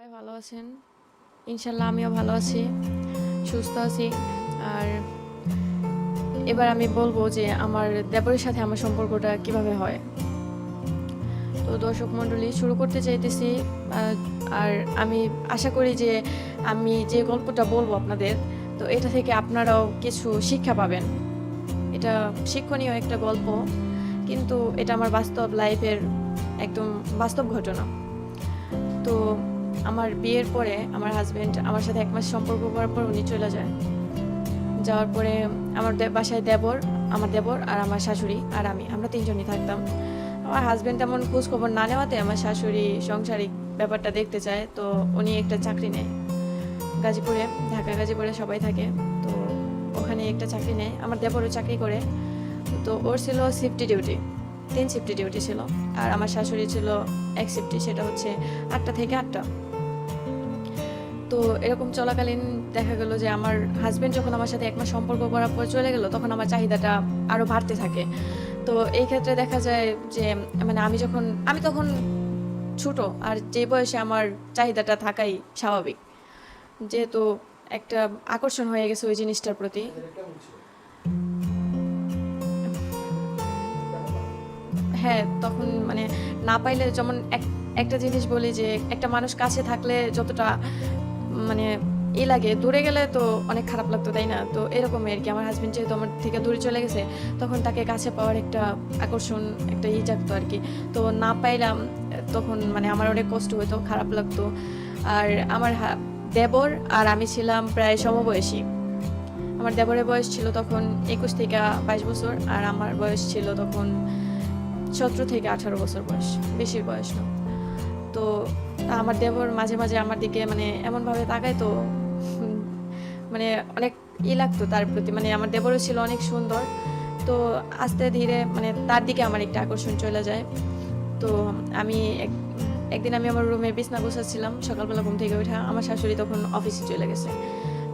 সবাই ভালো আছেন? ইনশাল্লাহ আমিও ভালো আছি, সুস্থ আছি। আর এবার আমি বলব যে আমার দেবরের সাথে আমার সম্পর্কটা কীভাবে হয়। তো দর্শক মণ্ডলী, শুরু করতে চাইতেছি আর আমি আশা করি যে আমি যে গল্পটা বলব আপনাদের, তো এটা থেকে আপনারাও কিছু শিক্ষা পাবেন। এটা শিক্ষণীয় একটা গল্প, কিন্তু এটা আমার বাস্তব লাইফের একদম বাস্তব ঘটনা। তো আমার বিয়ের পরে আমার হাজবেন্ড আমার সাথে এক মাস সম্পর্ক করার পর উনি চলে যায়। যাওয়ার পরে আমার বাসায় দেবর, আমার দেবর আর আমার শাশুড়ি আর আমি। আমরা তিনজনই থাকতাম। আমার হাজবেন্ড তেমন খোঁজ খবর না নেওয়াতে আমার শাশুড়ি সংসারিক ব্যাপারটা দেখতে চায়, তো উনি একটা চাকরি নেয়। গাজীপুরে, ঢাকা গাজীপুরে সবাই থাকে, তো ওখানে একটা চাকরি নেয়। আমার দেবরও চাকরি করে, তো ওর ছিল সিফটি ডিউটি তিন শিফটি ডিউটি ছিল। আর আমার শাশুড়ি ছিল এক শিফটি সেটা হচ্ছে আটটা থেকে আটটা। তো এরকম চলাকালীন দেখা গেল যে আমার হাজব্যান্ড যখন আমার সাথে এক মাস সম্পর্ক করার পর চলে গেল, তখন আমার চাহিদাটা আরও বাড়তে থাকে। তো এই ক্ষেত্রে দেখা যায় যে মানে আমি যখন, আমি তখন ছোট আর যে বয়সে আমার চাহিদাটা থাকাই স্বাভাবিক। যেহেতু একটা আকর্ষণ হয়ে গেছে ওই জিনিসটার প্রতি। হ্যাঁ তখন মানে না পাইলে যেমন এক- একটা জিনিস বলি যে, একটা মানুষ কাছে থাকলে যতটা মানে ই লাগে, দূরে গেলে তো অনেক খারাপ লাগতো, তাই না? তো এরকমই আর কি আমার হাজবেন্ড যেহেতু আমার থেকে দূরে চলে গেছে, তখন তাকে কাছে পাওয়ার একটা আকর্ষণ, একটা ই জাগতো আর কি তো না পাইলাম, তখন মানে আমার অনেক কষ্ট হতো খারাপ লাগতো। আর আমার দেবর আর আমি ছিলাম প্রায় সমবয়সী। আমার দেবরের বয়স ছিল তখন একুশ থেকে বাইশ বছর, আর আমার বয়স ছিল তখন সতেরো থেকে আঠারো বছর বয়স বেশি বয়স না। তো আমার দেবর মাঝে মাঝে আমার দিকে মানে এমনভাবে তাকায় তো মানে অনেক ই লাগতো তার প্রতি। মানে আমার দেবরও ছিল অনেক সুন্দর। তো আস্তে ধীরে মানে তার দিকে আমার একটা আকর্ষণ চলে যায়। তো আমি এক- একদিন আমি আমার রুমে বিছনা বসাচ্ছিলাম সকালবেলা ঘুম থেকে ওঠা আমার শাশুড়ি তখন অফিসে চলে গেছে।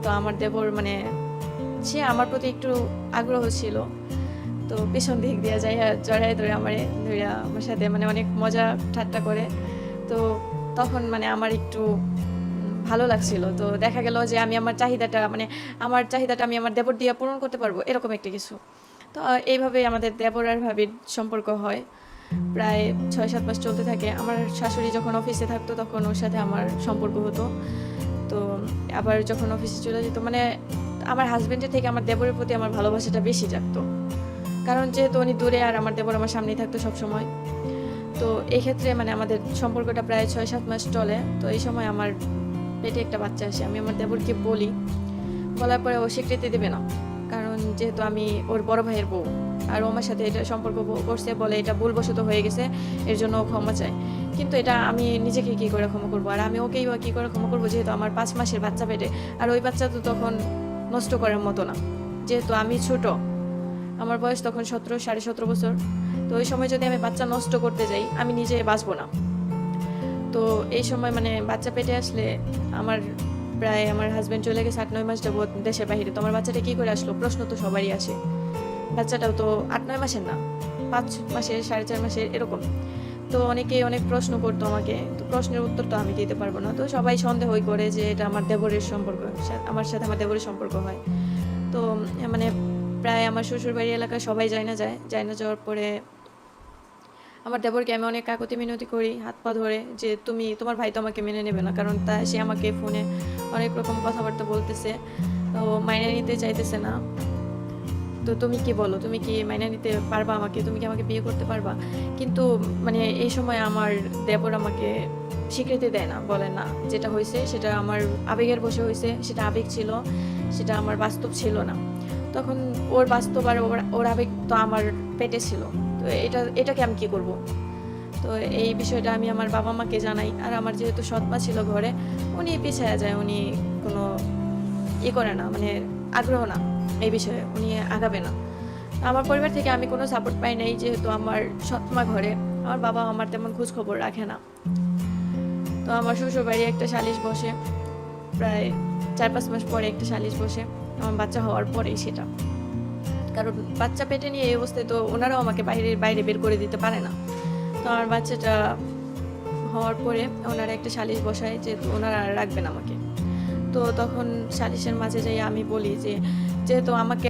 তো আমার দেবর মানে সে আমার প্রতি একটু আগ্রহ ছিল। তো পেছন দিক দিয়ে যাই জড়াই ধরে আমারে ধরে আমার সাথে মানে অনেক মজা ঠাট্টা করে। তো তখন মানে আমার একটু ভালো লাগছিল। তো দেখা গেল যে আমি আমার চাহিদাটা মানে আমার চাহিদাটা আমি আমার দেবর দিয়ে পূরণ করতে পারব, এরকম একটা কিছু। তো এইভাবে আমাদের দেবর আর ভাবির সম্পর্ক হয়। প্রায় ছয় সাত মাস চলতে থাকে। আমার শাশুড়ি যখন অফিসে থাকতো তখন ওর সাথে আমার সম্পর্ক হতো। তো আবার যখন অফিসে চলে যেত মানে আমার হাজব্যান্ডের থেকে আমার দেবরের প্রতি আমার ভালোবাসাটা বেশি জাগতো। কারণ যেহেতু উনি দূরে আর আমার দেবর আমার সামনেই থাকতো সব সময় তো এই ক্ষেত্রে মানে আমাদের সম্পর্কটা প্রায় ছয়, সাত মাস চলে। তো এই সময় আমার পেটে একটা বাচ্চা আসে, আমি আমার দেবরকে বলি। বলার পরে ও স্বীকৃতি দেবে না। কারণ যেহেতু আমি ওর বড় ভাইয়ের বউ, আর ও আমার সাথে এটা সম্পর্ক করছে বলে এটা ভুলবশত হয়ে গেছে, এর জন্য ও ক্ষমা চায়। কিন্তু এটা আমি নিজেকে কি করে ক্ষমা করব? আর আমি ওকেই বা কী করে ক্ষমা করব যেহেতু আমার পাঁচ মাসের বাচ্চা পেটে? আর ওই বাচ্চা তো তখন নষ্ট করার মতো না। যেহেতু আমি ছোট, আমার বয়স তখন সতেরো, সাড়ে সতেরো বছর। তো ওই সময় যদি আমি বাচ্চা নষ্ট করতে যাই, আমি নিজে বাঁচবো না। তো এই সময় মানে বাচ্চা পেটে আসলে আমার প্রায় আমার হাজব্যান্ড চলে গেছে আট, নয় মাস যাব দেশের বাইরে। তো আমার বাচ্চাটা কী করে আসলো? প্রশ্ন তো সবারই আসে। বাচ্চাটাও তো আট, নয় মাসের না, পাঁচ মাসের, সাড়ে চার মাসের এরকম। তো অনেকে অনেক প্রশ্ন করতো আমাকে। তো প্রশ্নের উত্তর তো আমি দিতে পারব না। তো সবাই সন্দেহই করে যে এটা আমার দেবরের সম্পর্ক আমার সাথে আমার দেবরের সম্পর্ক হয়। তো মানে প্রায় আমার শ্বশুর বাড়ি এলাকায় সবাই যায় না যায় যায় না যাওয়ার পরে আমার দেবরকে আমি অনেক কাকতি মিনতি করি, হাত পা ধরে যে তুমি, তোমার ভাই তো আমাকে মেনে নেবে না, কারণ তা সে আমাকে ফোনে অনেক রকম কথাবার্তা বলতেছে। তো মাইনে নিতে চাইতেছে না। তো তুমি কি বলো, তুমি কি মাইনে নিতে পারবা আমাকে? তুমি কি আমাকে বিয়ে করতে পারবা? কিন্তু মানে এই সময় আমার দেবর আমাকে স্বীকৃতি দেয় না, বলে না। যেটা হয়েছে সেটা আমার আবেগের বসে হয়েছে, সেটা আবেগ ছিল, সেটা আমার বাস্তব ছিল না। তখন ওর বাস্তব আর ওর ওর আবেগ তো আমার পেটে ছিল। তো এটা, এটাকে আমি কি করব? তো এই বিষয়টা আমি আমার বাবা মাকে জানাই। আর আমার যেহেতু সৎমা ছিল ঘরে, উনি পিছায়া যায়, উনি কোনো ই করে না মানে আগ্রহ না এই বিষয়ে, উনি আগাবে না। আমার পরিবার থেকে আমি কোনো সাপোর্ট পাই নাই, যেহেতু আমার সৎমা ঘরে, আমার বাবা আমার তেমন খোঁজ খবর রাখে না। তো আমার শ্বশুর বাড়ি একটা সালিশ বসে, প্রায় চার পাঁচ মাস পরে একটা সালিশ বসে, আমার বাচ্চা হওয়ার পরেই সেটা। কারণ বাচ্চা পেটে নিয়ে এই অবস্থায় তো ওনারাও আমাকে বাইরে বাইরে বের করে দিতে পারে না। তো আমার বাচ্চাটা হওয়ার পরে ওনারা একটা সালিশ বসায় যে ওনারা রাখবেন আমাকে। তো তখন সালিশের মাঝে যাই আমি বলি যে, যেহেতু আমাকে